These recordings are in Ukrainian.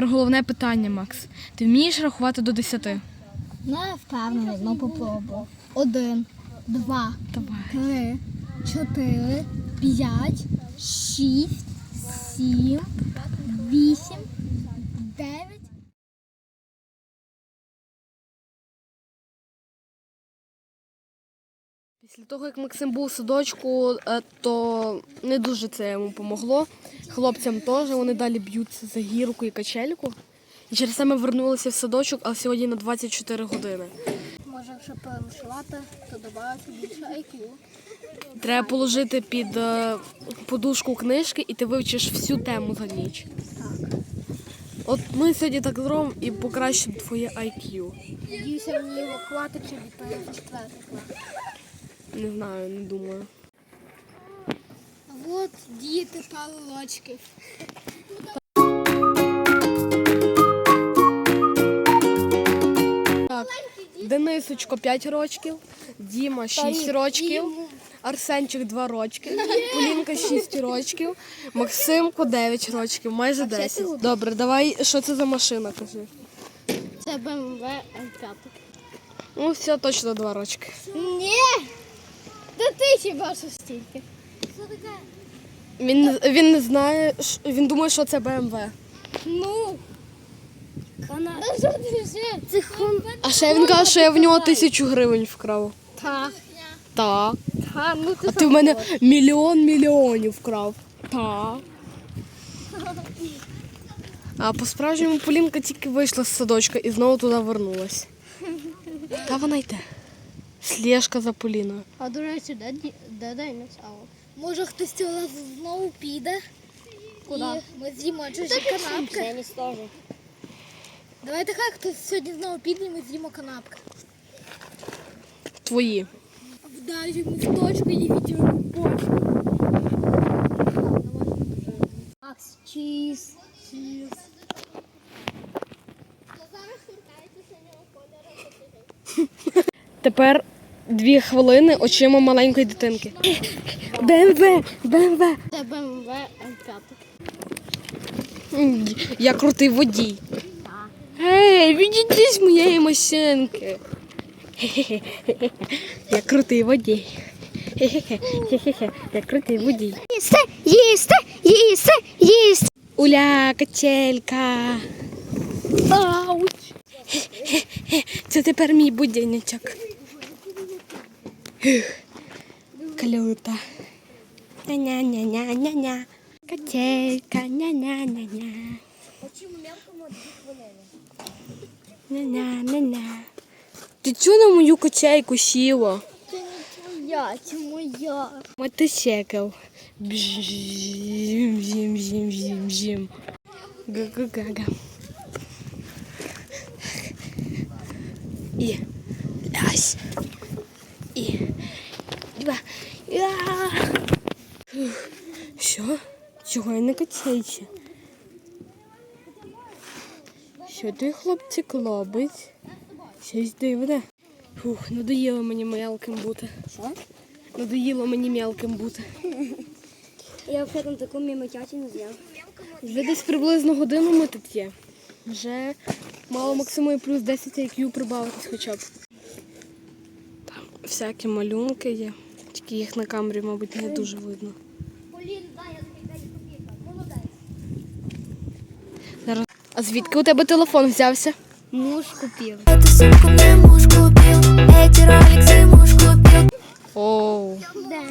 тепер головне питання, Макс. Ти вмієш рахувати до десяти? Ну, я впевнений, ну попробую. Один, два, три, чотири, п'ять, шість, сім, вісім, Після того, як Максим був у садочку, е, то не дуже це йому помогло. Хлопцям теж вони далі б'ються за гірку і качельку. І через це ми вернулися в садочок, але сьогодні на 24 години. Може, якщо перемішувати, то додати більше IQ. Треба положити під е, подушку книжки і ти вивчиш всю тему за ніч. От ми сьогодні так зробимо і покращимо твоє IQ. Надіюся, мені його хватить, щоб відповів четвертий клас. Не знаю, не думаю. От діти пару рочків. Так, Денисочко 5 рочків, Діма 6 рочків, Арсенчик 2 рочки, Полінка 6 рочків, Максимку 9 рочків, майже 10. Добре, давай, що це за машина, кажи. Це БМВ М5. Ну, все, точно 2 рочки. Ні! Та ти хіба що стільки? Що таке? Він, він не знає, ш- він думає, що це БМВ. Ну. Кана... Та що ти? Це хон... А ще він каже, що я в нього тисячу гривень вкрав. Так. Так. Та, ну ти А ти в мене мільйон мільйонів вкрав. Так. А по-справжньому Полінка тільки вийшла з садочка і знову туди вернулась. Та вона йде. Слежка за Поліною. А до речі, де, де динозавр? Може хтось цього знову піде? Куди? І ми з'їмо чужі канапки. Я не скажу. Давайте хай хтось сьогодні знову піде і ми з'їмо канапки. Твої. Вдаримо в точку і відіймо бочку. Макс, чіз. Чіз. Тепер дві хвилини очима маленької дитинки. БМВ! БМВ! Це БМВ М5. Я крутий водій. Ей, відійди з моєї машинки. Я крутий водій. Я крутий водій. Їсти, їсти, їсти, їсти. Уля, качелька. Ауч. Це тепер мій будильничок. Ех, Калюта. Ня-ня-ня-ня-ня-ня. Качелька, ня-ня-ня-ня. Ня-ня-ня-ня. Ти чого на мою качельку сіла? Моя, це моя. Мотоцикл. Бжим, бжим, бжим, бжим, бжим. Га-га-га-га. І раз. І два. Я. Фух. Що? Чого я не качаюся? Що той хлопчик робить? Щось дивне. Фух, надоїло мені мелким бути. Що? Надоїло мені мелким бути. Я взагалі там таку мімотяті не з'їв. Вже десь приблизно годину ми тут є. Вже мало максимум плюс 10 IQ прибавитись хоча б. Там всякі малюнки є. Тільки їх на камері, мабуть, не дуже видно. Полін, дай, я тобі дай копійка. Молодець. Зараз. А звідки у тебе телефон взявся? Муж купив. Эту сумку мне муж купил, эти роликсы муж купил. Оу, Де?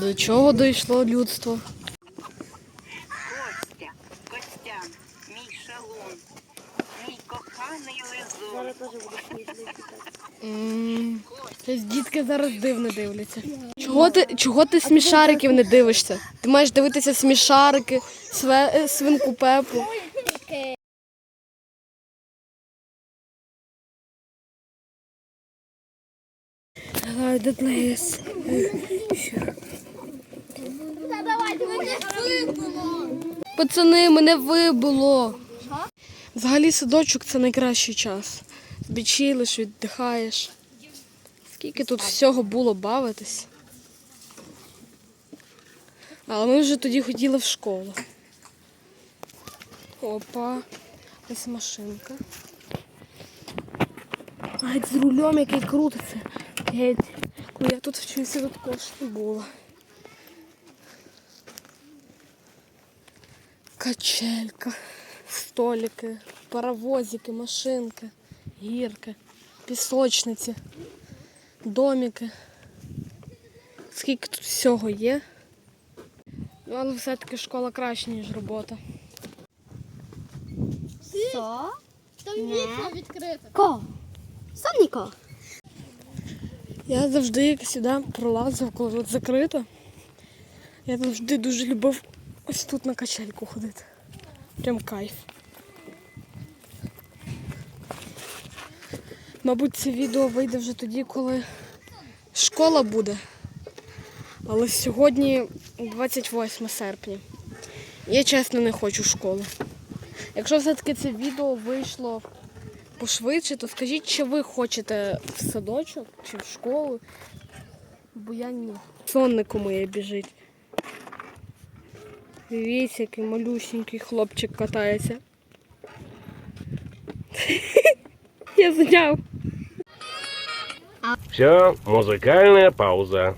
до чого дійшло людство? Костя, Костян, мій шалун, мій коханий лизун. М, Щось дітки зараз дивно дивляться. Чого ти, чого ти смішариків не дивишся? Ти маєш дивитися смішарики, све, е, свинку пепу. Мене вибило. Пацани, мене вибило. Взагалі садочок це найкращий час. Відчилиш, віддихаєш. Скільки тут всього було бавитись. Але ми вже тоді хотіли в школу. Опа. Ось машинка. Геть з рулем, який крутиться. Геть. Коли я тут вчився, тут такого ж не було. Качелька, столики, паровозики, машинки, гірки, пісочниці, домики. Скільки тут всього є. Ну, але все-таки школа краще, ніж робота. Що? Там вікна відкрите. Ко? Соніко. Я завжди сюди пролазив, коли тут закрито. Я завжди дуже любив ось тут на качельку ходити. Прям кайф. Мабуть, це відео вийде вже тоді, коли школа буде. Але сьогодні 28 серпня. Я чесно не хочу школи. Якщо все-таки це відео вийшло пошвидше, то скажіть, чи ви хочете в садочок чи в школу? Бо я ні. Соннику моє біжить. Дивіться, який малюсенький хлопчик катається. Я зняв. Все, музыкальная пауза.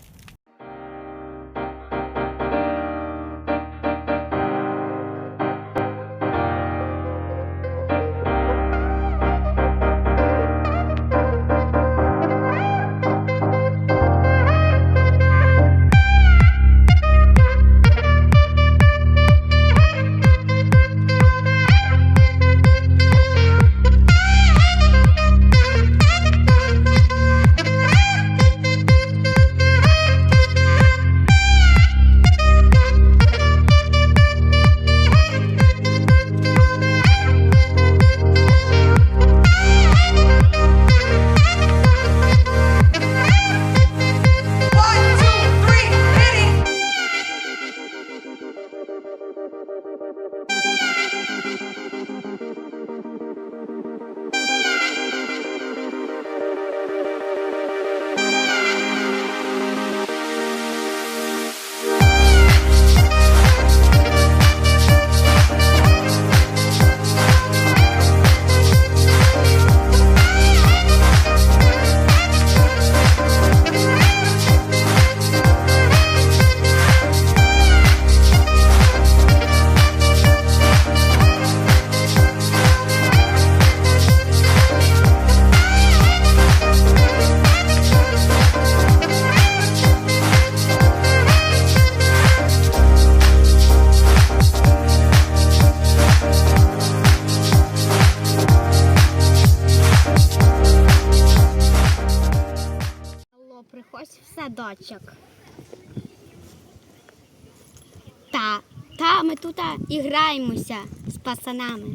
Граємося з пацанами.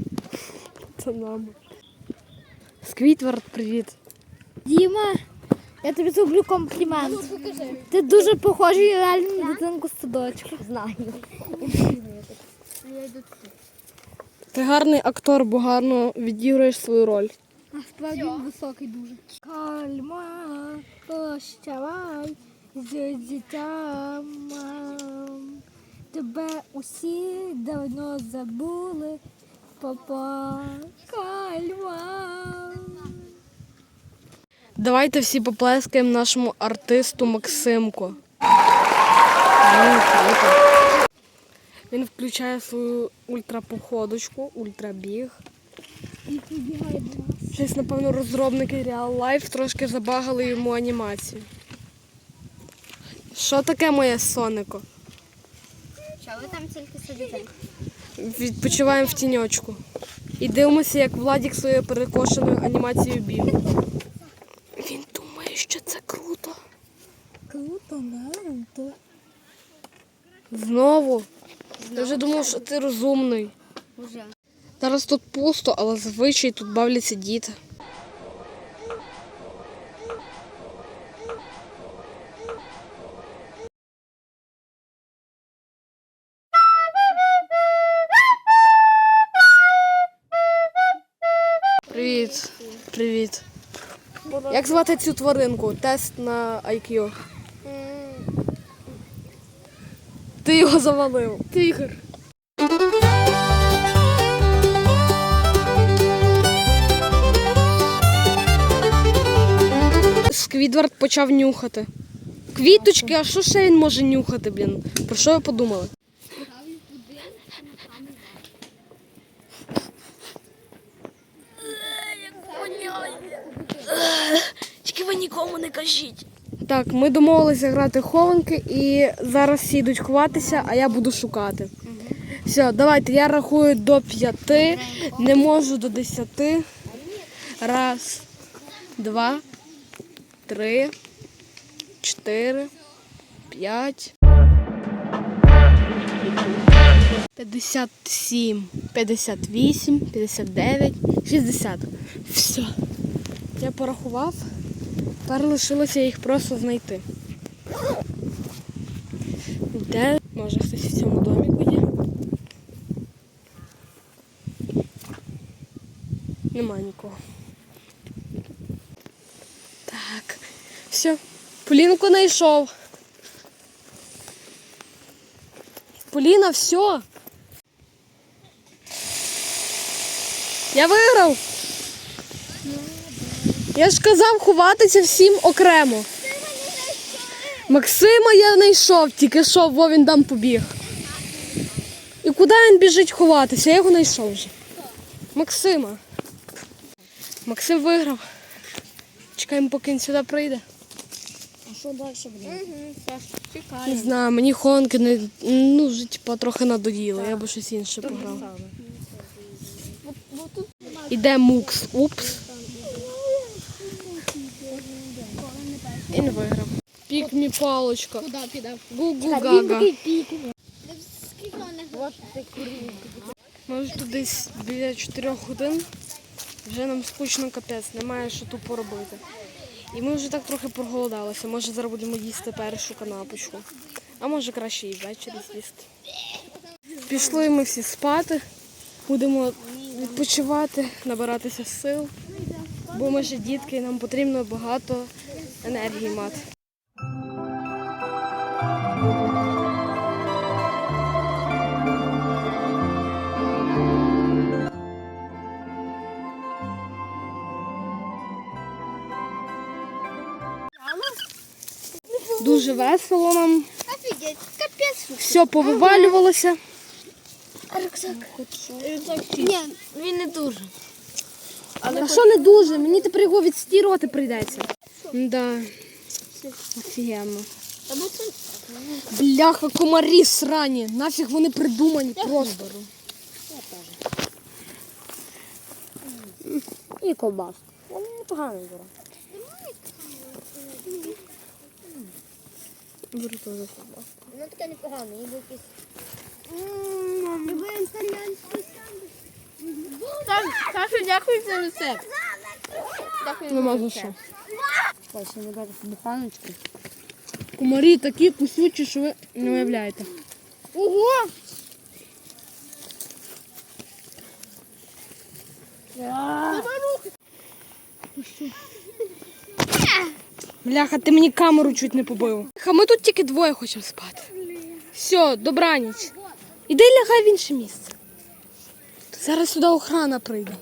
Це нами. Сквітвард, привіт. Діма, я тобі зроблю комплімент. Ти дуже похожий реально на дитинку з садочку. Знаю. Ти гарний актор, бо гарно відіграєш свою роль. А справді він високий дуже. Кальма, прощавай з дітям. Тебе усі давно забули. Папа, кальма. Давайте всі поплескаємо нашому артисту Максимку. Він включає свою ультрапоходочку, ультрабіг. І підбігає до нас. Щось, напевно, розробники Real Life трошки забагали йому анімацію. Що таке моє сонико? Ви там тільки сидите? Відпочиваємо в тіньочку. І дивимося, як Владік своєю перекошеною анімацією бігає. Він думає, що це круто. Круто, да? Знову. Я вже думав, що ти розумний. Уже. Зараз тут пусто, але зазвичай тут бавляться діти. Привіт. Привіт. Як звати цю тваринку? Тест на IQ. Ти його завалив. Тигр. Сквідвард почав нюхати. Квіточки, а що ще він може нюхати, блін? Про що ви подумали? Нікому не кажіть. Так, ми домовилися грати хованки і зараз всі йдуть ховатися, а я буду шукати. Все, давайте, я рахую до п'яти, не можу до десяти. Раз, два, три, чотири, п'ять. П'ятдесят сім, п'ятдесят вісім, п'ятдесят дев'ять, шістдесят. Все. Я порахував. Тепер лишилося їх просто знайти. Де? Може хтось в цьому доміку є? Нема нікого. Так. Все. Полінку знайшов. Поліна, все. Я виграв. Я ж казав ховатися всім окремо. Максима я знайшов, тільки що, бо він там побіг. І куди він біжить ховатися? Я його знайшов вже. Максима. Максим виграв. Чекаємо, поки він сюди прийде. А що далі буде? Не знаю, мені хонки не ну, вже типа трохи надоїло, я би щось інше пограв. Іде мукс. Упс. Він виграв. Пік мі палочка. Куди піде? Гу-гу гага. Ми вже тут десь біля 4 годин. Вже нам скучно капець, немає що тут поробити. І ми вже так трохи проголодалися. Може зараз будемо їсти першу канапочку. А може краще і ввечері з'їсти. Пішли ми всі спати, будемо відпочивати, набиратися сил. Бо ми ще дітки, і нам потрібно багато енергії мати. Дуже весело нам. Офігеть, капець. Все повивалювалося. Ні, він не дуже. А що не дуже? Мені тепер його відстірувати прийдеться. Да. Офігенно. Бляха, комарі срані. Нафіг вони придумані просто. І ковбас. Вони непогано беруть. Беру теж ковбаску. Воно таке непогано, ніби якийсь. Саша, дякую за рецепт. Нема за що. Ось, не беруть буханочки. Комарі такі кусючі, що ви не уявляєте. Ого! Бляха, ти мені камеру чуть не побив. А ми тут тільки двоє хочемо спати. Все, добраніч. Іди лягай в інше місце. Зараз сюди охрана прийде.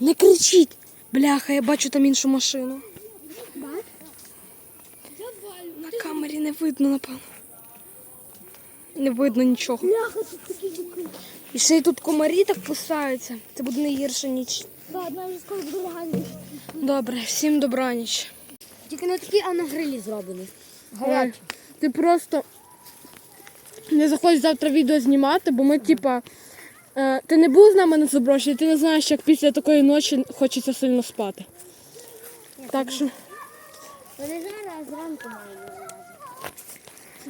Не кричіть. Бляха, я бачу там іншу машину. На камері не видно, напевно. Не видно нічого. І ще й тут комарі так кусаються. Це буде не гірше ніч. Я вже скоро буду лягати. Добре, всім добраніч. Тільки не такі, а на грилі зроблені. Ой, ти просто не захочеш завтра відео знімати, бо ми, типа, е, ти не був з нами на заброші, ти не знаєш, як після такої ночі хочеться сильно спати. Так що, Вони зараз зранку мають.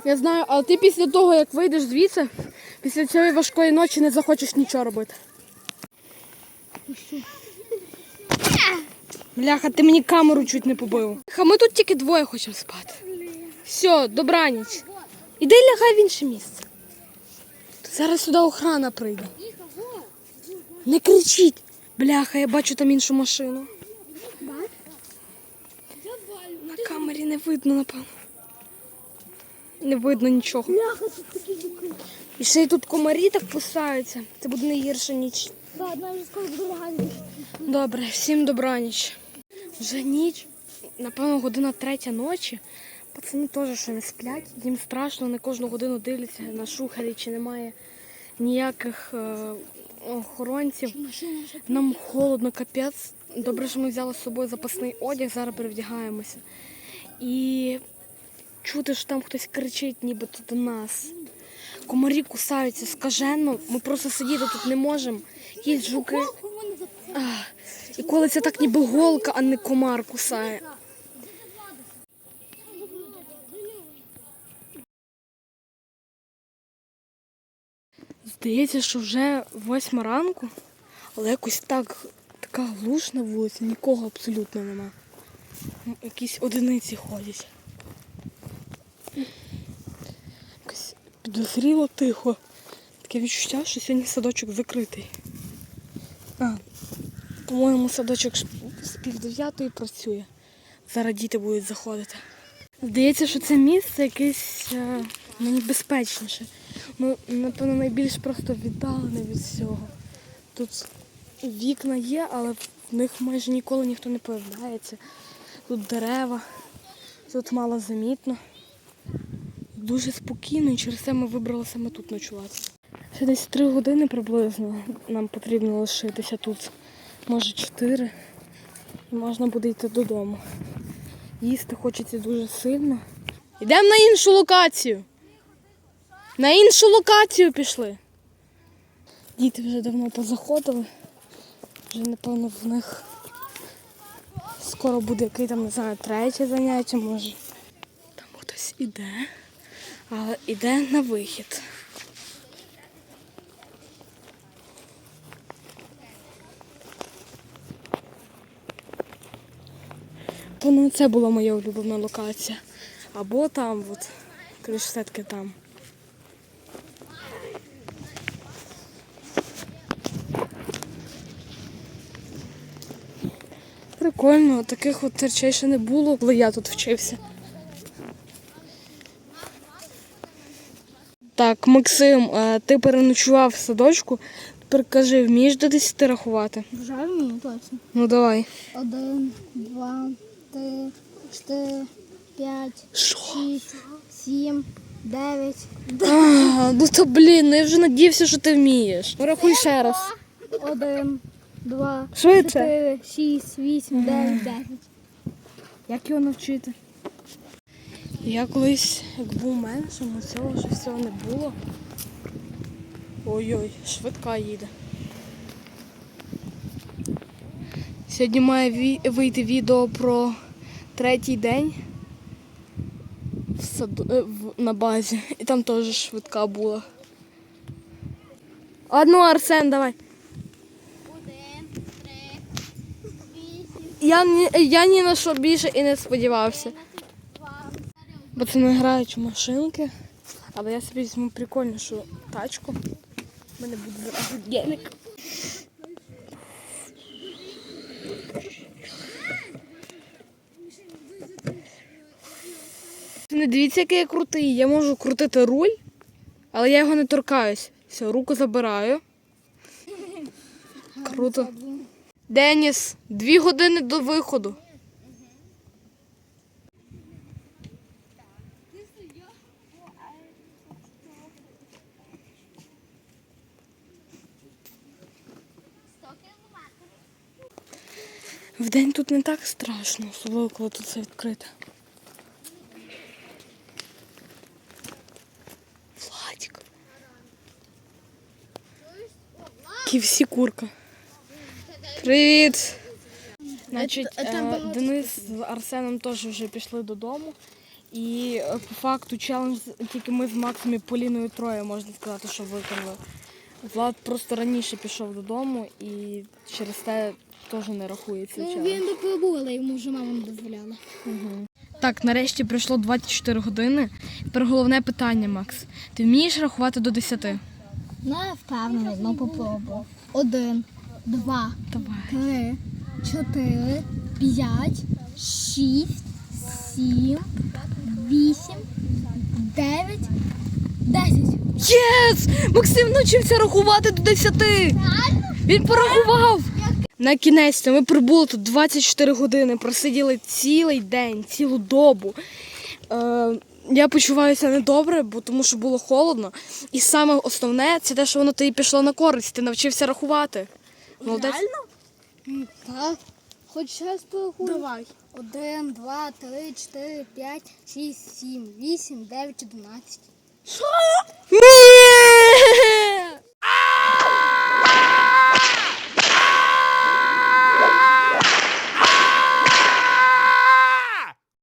Я знаю, але ти після того, як вийдеш звідси, після цієї важкої ночі не захочеш нічого робити. Бляха, ти мені камеру чуть не побив. А ми тут тільки двоє хочемо спати. Все, добраніч. Іди лягай в інше місце. Зараз сюди охрана прийде. Не кричіть. Бляха, я бачу там іншу машину. На камері не видно, напевно. Не видно нічого. І ще й тут комарі так кусаються. Це буде не гірше ніч. Скоро. Добре, всім добраніч. Вже ніч. напевно, година третя ночі. Пацани теж ще не сплять. Їм страшно, вони кожну годину дивляться на шухері, чи немає ніяких е, охоронців. Нам холодно, капець. Добре, що ми взяли з собою запасний одяг, зараз перевдягаємося. І чути, що там хтось кричить, нібито до нас. Комарі кусаються скажено, ми просто сидіти тут не можемо. Є жуки. Ах, І коли це так ніби голка, а не комар кусає. Здається, що вже восьма ранку, але якось так така глуш на вулиці, нікого абсолютно нема. Якісь одиниці ходять. Якось підозріло тихо. Таке відчуття, що сьогодні садочок закритий. А, по-моєму, садочок з пів дев'ятої працює. Зараз діти будуть заходити. Здається, що це місце якесь е, найбезпечніше. Ну, напевно, найбільш просто віддалене від всього. Тут вікна є, але в них майже ніколи ніхто не появляється. Тут дерева, тут мало замітно. Дуже спокійно і через це ми вибрали саме тут ночувати. Ще десь три години приблизно нам потрібно лишитися тут. Може чотири. І можна буде йти додому. Їсти хочеться дуже сильно. Йдемо на іншу локацію. На іншу локацію пішли. Діти вже давно позаходили. Вже, напевно, в них скоро буде який там, не знаю, третє заняття, може. Там хтось іде, але іде на вихід. Тому це була моя улюблена локація. Або там, от, коротше, все-таки там. Прикольно, таких от речей ще не було, коли я тут вчився. Так, Максим, е, ти переночував в садочку. Тепер кажи, вмієш до 10 рахувати? Вже вмію, точно. Ну давай. Один, два, три, чотири, п'ять, шість, сім, дев'ять. А, ну то блін, ну я вже надіявся, що ти вмієш. Ну, Рахуй ще раз. Один, два, Швидше. чотири, шість, вісім, дев'ять, десять. Як його навчити? Я колись, як був меншим, у цього ж всього не було. Ой-ой, швидка їде. Сьогодні має вийти відео про третій день в саду, е, на базі. І там теж швидка була. Одну, Арсен, давай. Один, три, вісім. Я, я ні на що більше і не сподівався. Бо це не грають в машинки. Але я собі візьму прикольнішу тачку. У мене буде зразу гелик. Не дивіться, який я крутий. Я можу крутити руль, але я його не торкаюсь. Все, руку забираю. Круто. Деніс, дві години до виходу. Вдень тут не так страшно, особливо коли тут все відкрите. Владик. Ківсі курка. Привіт! Значить, е, Денис з Арсеном теж вже пішли додому. І е, по факту челендж тільки ми з Максом і Поліною троє, можна сказати, що виконали. Влад просто раніше пішов додому і через те теж не рахується. Ну, Він але йому вже мама не дозволяла. Так, нарешті пройшло 24 години. Тепер головне питання, Макс. Ти вмієш рахувати до 10? Не впевнений, ну попробуй. Один, два, Давай. три, чотири, п'ять, шість, сім, вісім, дев'ять, десять. Єс! Максим навчився рахувати до 10! Він порахував! На кінець ми прибули тут 24 години, просиділи цілий день, цілу добу. Е, я почуваюся недобре, бо тому що було холодно. І саме основне це те, що воно тобі пішло на користь. Ти навчився рахувати. Молодець. Так. Хоч зараз порахуй. Давай. Один, два, три, чотири, п'ять, шість, сім, вісім, дев'ять, одинадцять. Ні!